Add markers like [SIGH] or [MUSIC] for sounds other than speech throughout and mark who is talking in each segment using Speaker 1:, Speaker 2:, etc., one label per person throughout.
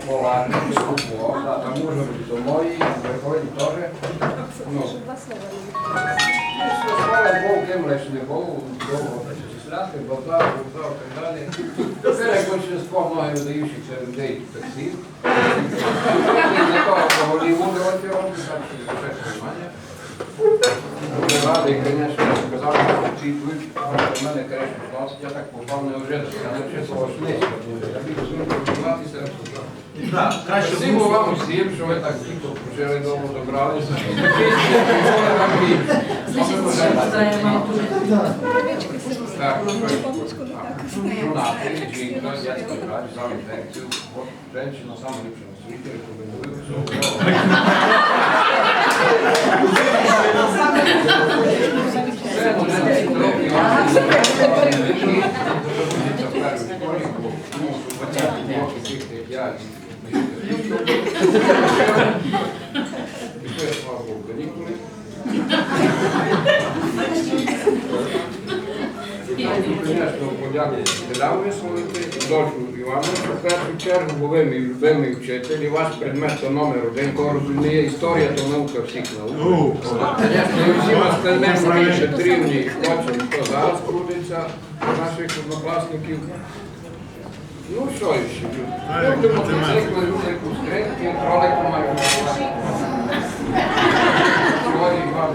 Speaker 1: футбол, да, там може бути до мої, приходять теж. Ну, слава Богу, ким не було, довго числяти, базар, базар, так далі. Тепер як большинство многих видаючихся людей таксі. Не того по Голлівуду оці роблять, так що це приймання. Радий, звісно, сказав, що ці твої в мене, конечно, клас, я так попав не вже, я не вчив свого. Я більше не побуватися.
Speaker 2: Так,
Speaker 1: Спасибо вам усім, що ви так тихо почали довго добралися. Так, жонати, жінка, дядько, брат, сам інфекцію. От, женщина саме ліпше на світі, рекомендую. Все, ну, не 10 років, а не 10 років. Це в першій школі, бо, ну, що 20 років, тих, як я, і Пішли, слава Богу, канікули. Звісно, подяку висловити, дошу Івановичу в першу чергу, бо ви мій любимий вчитель, і ваш предмет то номер один, кого розуміє історія, то наука всіх наук. Звісно, і всім остальним Марії Петрівні хочемо, хто зараз крутиться, наших однокласників. Ну що ще? Люди мотоцикли, люди скринки, кролики мають. Сьогодні вам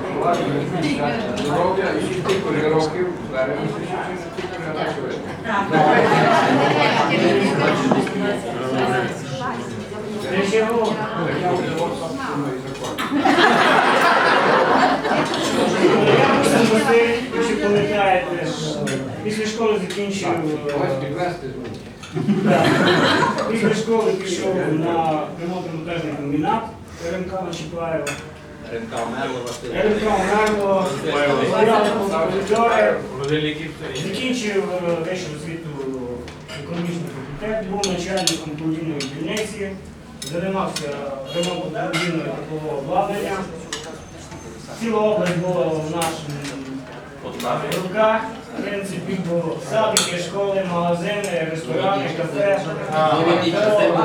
Speaker 1: здоров'я і ще тільки років. Беремося ще ще тільки років. Я вже от собственно і закончу.
Speaker 3: Пам'ятаєте, після школи закінчив. Е, да, Після школи пішов на ремонтно-монтажний комбінат РМК на Чапаєва.
Speaker 2: РМК Мерло Василь.
Speaker 3: РМК
Speaker 2: Великий
Speaker 3: закінчив е, вищу освіту економічний факультет, був начальником половинної дільниці, займався ремонтом половинної такого обладнання. Ціла область була в нашому руках. В принципі, бо садики, школи, магазини, ресторани, кафе.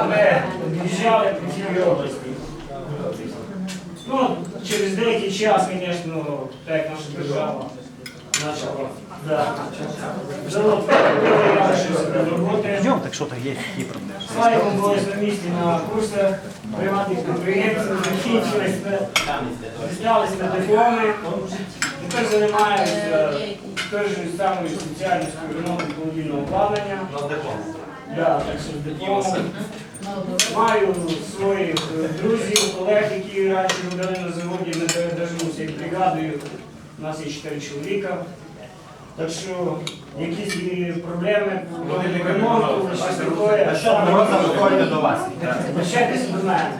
Speaker 3: Ми об'їжджали по цілій області. Ну, через деякий час, звісно, так як наша держава почала. Да. Завод без роботи.
Speaker 4: Так що так є які проблеми?
Speaker 3: Слайдом були на місці на курсах приватних підприємців, закінчилися, дісталися на дипломи. Тепер займаюся тою ж самою спеціальністю ремонту холодильного обладнання. Да, так що з дипломом. Маю своїх е, друзів, колег, які раніше робили на заводі, ми держимося як бригадою. У нас є чотири чоловіка. Так що якісь проблеми по ремонту, щось таке.
Speaker 4: А що Мороза виходите до вас?
Speaker 3: Обращайтеся до мене.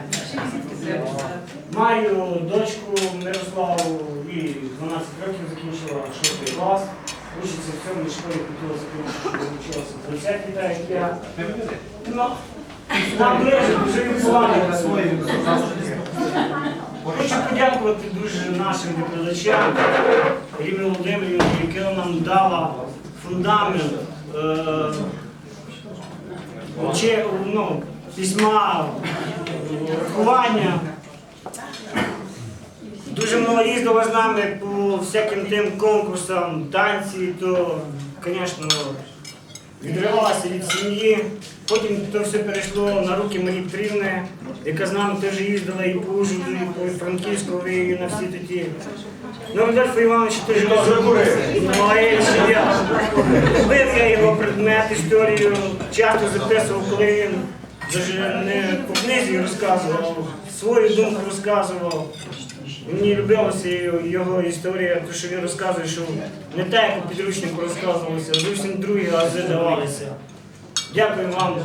Speaker 3: Маю дочку Мирославу, їй 12 років закінчила 6 клас. Учиться в цьому школі хотіла закінчити, що вчилася в 20 так як я. Ну, нам дуже відсували на свої. Хочу подякувати дуже нашим викладачам, Ірина Володимирівні, яка нам дала фундамент е, ну, письма, рахування. Дуже много їздила з нами по всяким тим конкурсам, танці, то, звісно, відривалася від сім'ї. Потім то все перейшло на руки Марії Петрівни, яка з нами теж їздила і по Ужгороду, і по Франківську, і на всі такі. Ну, Рудольфа Івановича теж. Ну, я. Його предмет, історію, часто записував, коли він даже не по книзі розказував, свою думку розказував. Мені любилася його історія, тому що він розказує, що не так, як у підручнику розказувалося, а зовсім другі ази давалися. Дякую вам,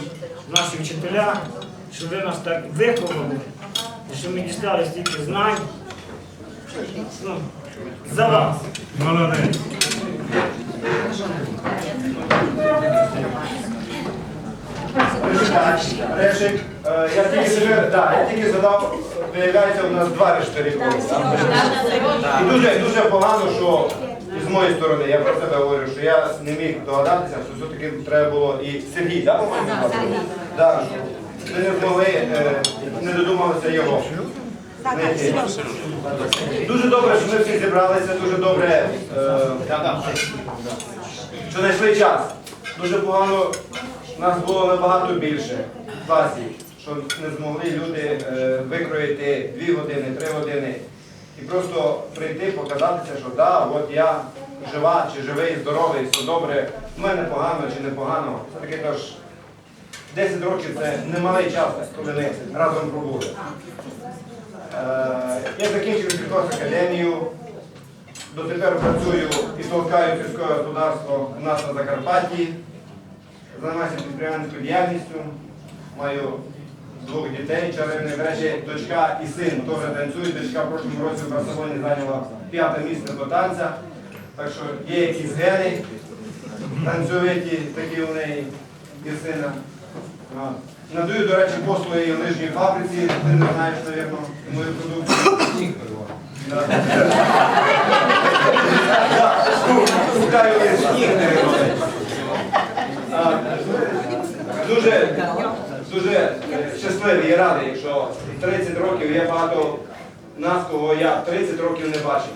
Speaker 3: наші вчителя, що ви нас так виховали, що ми дістали стільки знань. Ну, за вас.
Speaker 5: Молодець.
Speaker 6: Решик, е, я тільки себе, да, я тільки задав, виявляється, у нас два рештарі. І дуже, дуже погано, що з моєї сторони, я про себе говорю, що я не міг догадатися, що все-таки треба було і Сергій, да, по-моєму? Да, що ми не змогли, е, не додумалися його. знайти. Дуже добре, що ми всі зібралися, дуже добре, е, що знайшли час. Дуже погано нас було набагато більше в що не змогли люди е, викроїти дві години, три години і просто прийти, показатися, що да, от я жива, чи живий, здоровий, все добре, в мене погано чи не погано. Все-таки тож 10 років це немалий час, коли ми разом пробули. Е, Я закінчив сільхозакадемію, дотепер працюю і толкаю сільське господарство у нас на Закарпатті. Займаюся підприємницькою діяльністю, маю двох дітей, чарівні в речі, дочка і син теж танцюють. Дочка в прошлому році в Барселоні зайняла п'яте місце по танцях. Так що є якісь гени танцювиті такі у неї і сина. Надаю, до речі, послуги в лижній фабриці, ти не знаєш, мабуть, мою продукцію. [LAUGHS] Да. Да, Шукаю лижі. А, Дуже, дуже е, щасливий і радий, що в 30 років є багато нас, кого я 30 років не бачив.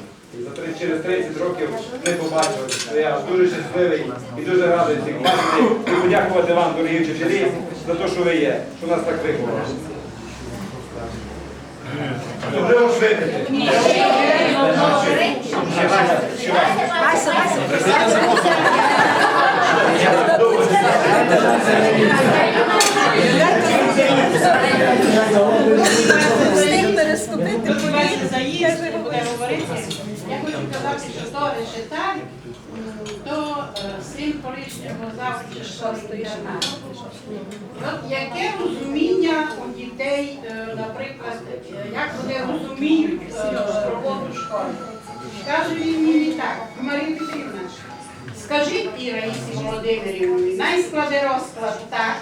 Speaker 6: Через 30 років не побачив. Я дуже щасливий і дуже радий всіх бачити. І подякувати вам, дорогі вчителі, за те, що ви є, що нас так виховали. Можливо, ж.
Speaker 5: Встиг переступити
Speaker 7: говорити. Я хочу казати, що то решетар, то син колишнього завжди школи. От яке розуміння у дітей, е, наприклад, е, як вони розуміють е, роботу школи? Каже він мені так, Марія Петрівна, скажіть і Раїсі Володимирівні, най складе розклад так,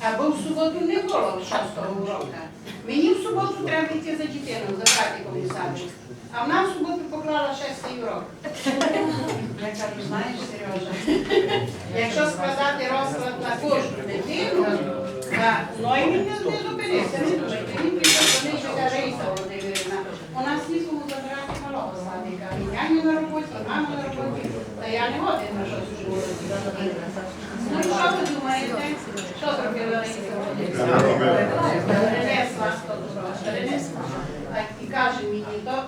Speaker 7: аби в суботу не було шостого урока. Мені в суботу треба йти за дитину, забрати комісарію. А вона в суботу поклала шестий урок. Я кажу, знаєш, Сережа, якщо складати розклад на кожну дитину, ну і він не не зупинився, не думайте. Він пішов до них, Раїса Володимирівна, у нас нікому забирати малого садика. І няню на роботі, і маму на роботі, я не годен на щось школу. Ну і що ви думаєте? Що зробила Володимирівна? Перенесла, перенесла. Так, і каже мені, то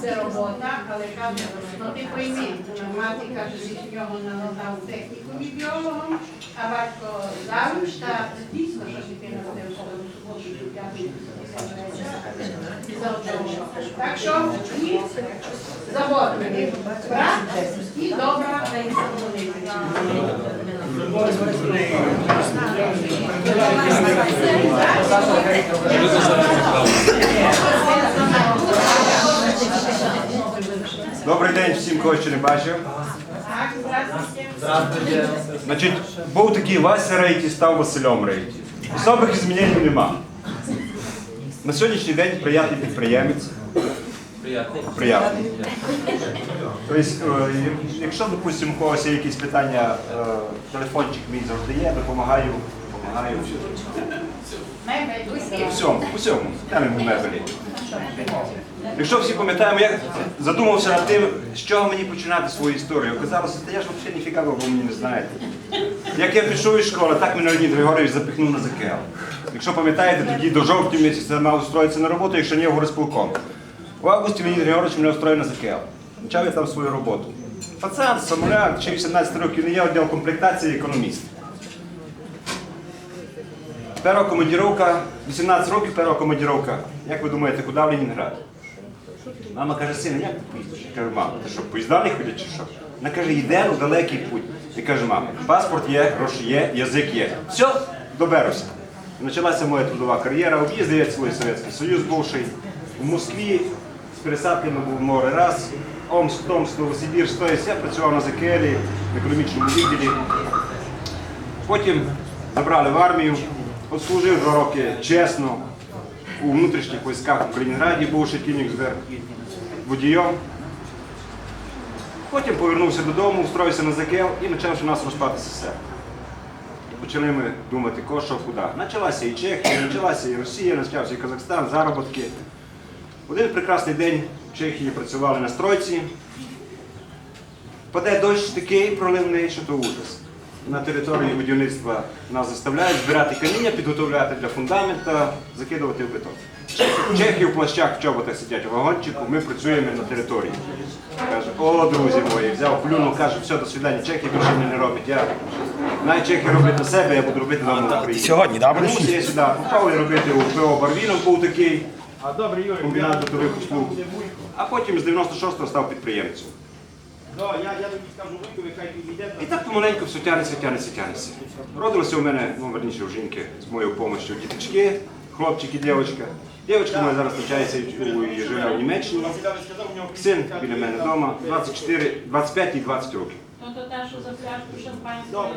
Speaker 7: це робота, але каже, ну ти пойми, мати каже, що в нього налатав технікум біологом. Так що ні, заводили. Брат і добра
Speaker 8: Добрий день всім, кого ще не бачив. Значить, був такий Вася Рейті, став Василем Рейті. Особих змінень нема. На сьогоднішній день приятний підприємець.
Speaker 2: Приятний.
Speaker 8: Приятний. Тобто, якщо, допустимо, у когось є якісь питання, е, телефончик мій завжди є, допомагаю, допомагаю. У всьому, у всьому. Я мебелі. Якщо всі пам'ятаємо, я задумався над тим, з чого мені починати свою історію. Оказалося, та я ж взагалі ніфіга, бо ви мені не знаєте. Як я пішов із школи, так мене Леонід Григорович запихнув на ЗКЛ. Якщо пам'ятаєте, тоді до жовтня місяця мав устроїтися на роботу, якщо ні, в горисполком. В августі Леонід Григорович мене устроїв на ЗКЛ. Почав я там свою роботу. Пацан, самоляк, ще 18 років не є відділ комплектації економіст. Перша командіровка, 18 років перша командіровка. Як ви думаєте, куди в Ленінград? Мама каже, син, як ти поїдеш? Я кажу, мама, ти що, поїзда не ходять чи що? Вона каже, йдемо в далекий путь. Я кажу, мама, паспорт є, гроші є, язик є. Все, доберуся. І почалася моя трудова кар'єра, об'їздив цілий Совєтський Союз бувший. В Москві з пересадками був море раз, Омск, Томск, Новосибірськ, тобто я працював на ЗКЛі, в економічному відділі. Потім забрали в армію, отслужив два роки чесно у внутрішніх військах в Калінінграді, бувши Кінігсберг, водієм. Потім повернувся додому, устроївся на ЗКЛ і почав у нас розпад СССР. Почали ми думати, кого що куди. Почалася і Чехія, почалася і Росія, почався і Казахстан, заробітки. Один прекрасний день в Чехії працювали на стройці. Паде дощ такий проливний, що то ужас. На території будівництва нас заставляють збирати каміння, підготовляти для фундамента, закидувати в бетон. Чехи в плащах в чоботах сидять у вагончику, ми працюємо на території. Каже, о, друзі мої, взяв плюнув, каже, все, до свидання, чехи більше не роблять. Я навіть чехи роблять на себе, я буду робити вдома в Україні.
Speaker 4: Сьогодні, да, будеш
Speaker 8: Вернувся я сюди, попав робити у ПО Барвінов був такий, комбінат бутових услуг. А потім з 96-го став підприємцем. І так помаленьку все тянеться, тянеться, тянеться. Родилося у мене, ну верніше у жінки, з моєю допомогою діточки, хлопчик і дівчинка. Дівчинка моя зараз навчається і живе в Німеччині. Син біля мене вдома, 24, 25 і 20 років.
Speaker 7: Ну то та, що за пляшку шампанського.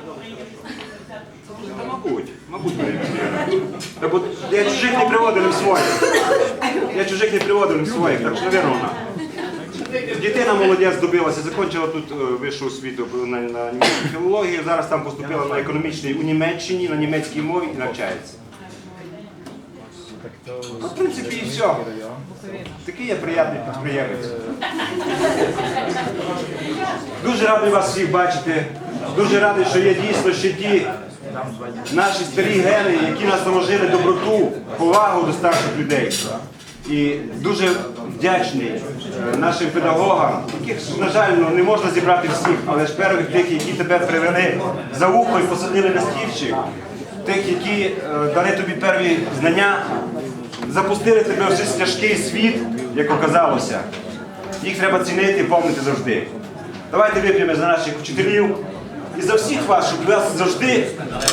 Speaker 8: Та, мабуть, мабуть. [LAUGHS] Та бо я чужих не приводив в своїх. Я чужих не приводив в своїх, так що, навірно, вона. Дитина молодець добилася, закінчила тут е, вищу освіту на, на німецькій філології, зараз там поступила на економічний у Німеччині, на німецькій мові і навчається. Ну, в принципі, і все. Такий я приємний підприємець. Дуже радий вас всіх бачити. Дуже радий, що є дійсно ще ті наші старі гени, які нас наложили доброту, повагу до старших людей. І дуже вдячний е, нашим педагогам, яких, на жаль, ну, не можна зібрати всіх, але ж перших тих, які тебе привели за вухо і посадили на стільчик, тих, які е, дали тобі перві знання, запустили тебе в цей тяжкий світ, як оказалося. Їх треба цінити і помнити завжди. Давайте вип'ємо за наших вчителів і за всіх вас, щоб вас завжди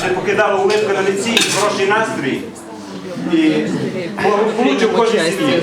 Speaker 8: не покидала улипка на лиці, хороший настрій. І получив кожен сім'ї.